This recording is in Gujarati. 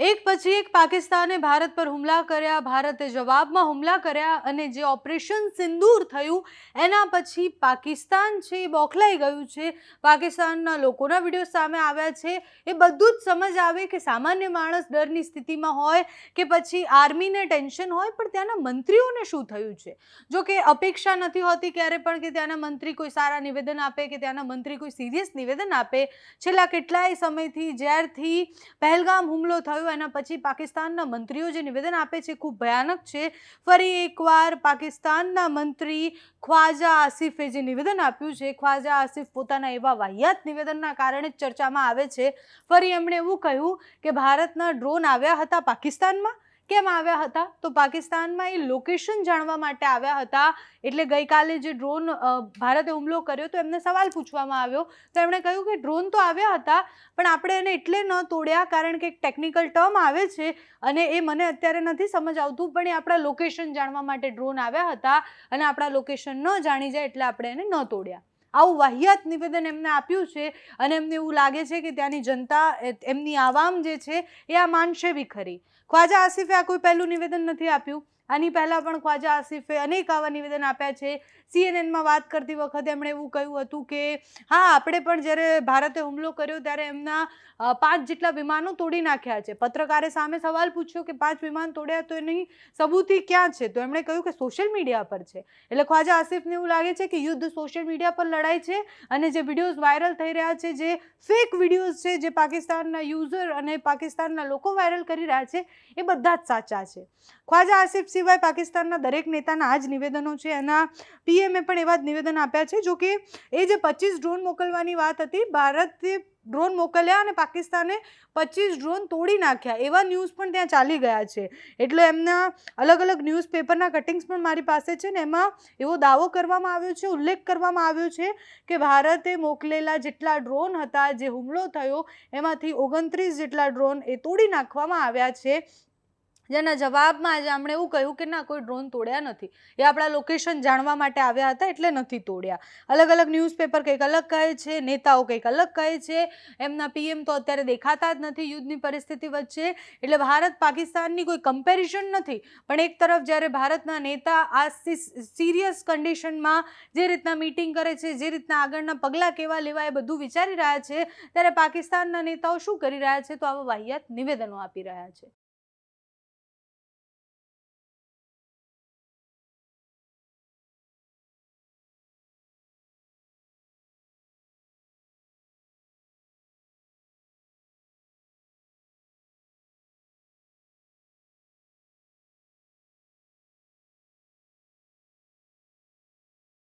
એક પછી એક પાકિસ્તાને ભારત પર હુમલા કર્યા, ભારતે જવાબમાં હુમલા કર્યા અને જે ઓપરેશન સિંદૂર થયું, એના પછી પાકિસ્તાન છે એ બોખલાઈ ગયું છે. પાકિસ્તાનના લોકોના વીડિયો સામે આવ્યા છે. એ બધું જ સમજ આવે કે સામાન્ય માણસ ડરની સ્થિતિમાં હોય કે પછી આર્મીને ટેન્શન હોય, પણ ત્યાંના મંત્રીઓને શું થયું છે? જો કે અપેક્ષા નથી હોતી ક્યારે પણ કે ત્યાંના મંત્રી કોઈ સારા નિવેદન આપે કે ત્યાંના મંત્રી કોઈ સિરિયસ નિવેદન આપે. છેલ્લા કેટલાય સમયથી, જ્યારથી પહેલગામ હુમલો થયો એના પછી પાકિસ્તાનના મંત્રીઓ જે નિવેદન આપે છે, ખૂબ ભયાનક છે. ફરી એકવાર પાકિસ્તાનના મંત્રી ખ્વાજા આસિફે જે નિવેદન આપ્યું છે, ખ્વાજા આસિફ પોતાના એવા વાહિયાત નિવેદનના કારણે જ ચર્ચામાં આવે છે. ફરી એમણે એવું કહ્યું કે ભારતના ડ્રોન આવ્યા હતા પાકિસ્તાનમાં કેમ આવ્યા હતા? તો પાકિસ્તાનમાં એ લોકેશન જાણવા માટે આવ્યા હતા. એટલે ગઈકાલે જે ડ્રોન ભારતે હુમલો કર્યો તો એમને સવાલ પૂછવામાં આવ્યો. તો એમણે કહ્યું કે ડ્રોન તો આવ્યા હતા, પણ આપણે એને એટલે ન તોડ્યા કારણ કે એક ટેકનિકલ ટર્મ આવે છે અને એ મને અત્યારે નથી સમજ આવતું, પણ એ આપણા લોકેશન જાણવા માટે ડ્રોન આવ્યા હતા અને આપણા લોકેશન ન જાણી જાય એટલે આપણે એને ન તોડ્યા. આવું વાહિયાત નિવેદન એમને આપ્યું છે અને એમને એવું લાગે છે કે ત્યાંની જનતા એમની આવામ જે છે એ આ માનશે બી ખરી. ખ્વાજા આસિફે આ કોઈ પહેલું નિવેદન નથી આપ્યું? આની પહેલાં પણ ખ્વાજા આસિફે અનેક આવા નિવેદન આપ્યા છે. સીએનએનમાં વાત કરતી વખતે એમણે એવું કહ્યું હતું કે, હા, આપણે પણ જ્યારે ભારતે હુમલો કર્યો ત્યારે એમના પાંચ જેટલા વિમાનો તોડી નાખ્યા છે. પત્રકારે સામે સવાલ પૂછ્યો કે, પાંચ વિમાન તોડ્યા તો એની સબૂતી ક્યાં છે? તો એમણે કહ્યું કે, સોશિયલ મીડિયા પર છે. એટલે ખ્વાજા આસિફને એવું લાગે છે કે, યુદ્ધ સોશિયલ મીડિયા પર લડાઈ છે અને જે વિડીયોઝ વાયરલ થઈ રહ્યા છે, જે ફેક વિડીયોઝ છે, જે પાકિસ્તાનના યુઝર અને પાકિસ્તાનના લોકો વાયરલ કરી રહ્યા છે, એ બધા જ સાચા છે. ખ્વાજા આસિફ સિવાય પાકિસ્તાનના દરેક નેતાના આ જ નિવેદનો છે. એના પીએમએ પણ એવા જ નિવેદન આપ્યા છે, જો કે એ જે પચીસ ડ્રોન મોકલવાની વાત હતી, ભારતે ડ્રોન મોકલ્યા અને પાકિસ્તાને પચીસ ડ્રોન તોડી નાખ્યા. એવા ન્યૂઝ પણ ત્યાં ચાલી ગયા છે. એટલે એમના અલગ અલગ ન્યૂઝપેપરના કટિંગ્સ પણ મારી પાસે છે ને એમાં એવો દાવો કરવામાં આવ્યો છે, ઉલ્લેખ કરવામાં આવ્યો છે કે ભારતે મોકલેલા જેટલા ડ્રોન હતા, જે હુમલો થયો, એમાંથી ઓગણત્રીસ જેટલા ડ્રોન એ તોડી નાખવામાં આવ્યા છે. જેના જવાબમાં આજે આપણે એવું કહ્યું કે ના, કોઈ ડ્રોન તોડ્યા નથી. એ આપણા લોકેશન જાણવા માટે આવ્યા હતા એટલે નથી તોડ્યા. અલગ અલગ ન્યૂઝપેપર કંઈક અલગ કહે છે, નેતાઓ કંઈક અલગ કહે છે, એમના પીએમ તો અત્યારે દેખાતા જ નથી યુદ્ધની પરિસ્થિતિ વચ્ચે. એટલે ભારત પાકિસ્તાનની કોઈ કમ્પેરિઝન નથી. પણ એક તરફ જ્યારે ભારતના નેતા આ સિરિયસ કન્ડિશનમાં જે રીતના મીટિંગ કરે છે, જે રીતના આગળના પગલાં કેવા લેવા એ બધું વિચારી રહ્યા છે, ત્યારે પાકિસ્તાનના નેતાઓ શું કરી રહ્યા છે તો આવા વાહિયાત નિવેદનો આપી રહ્યા છે.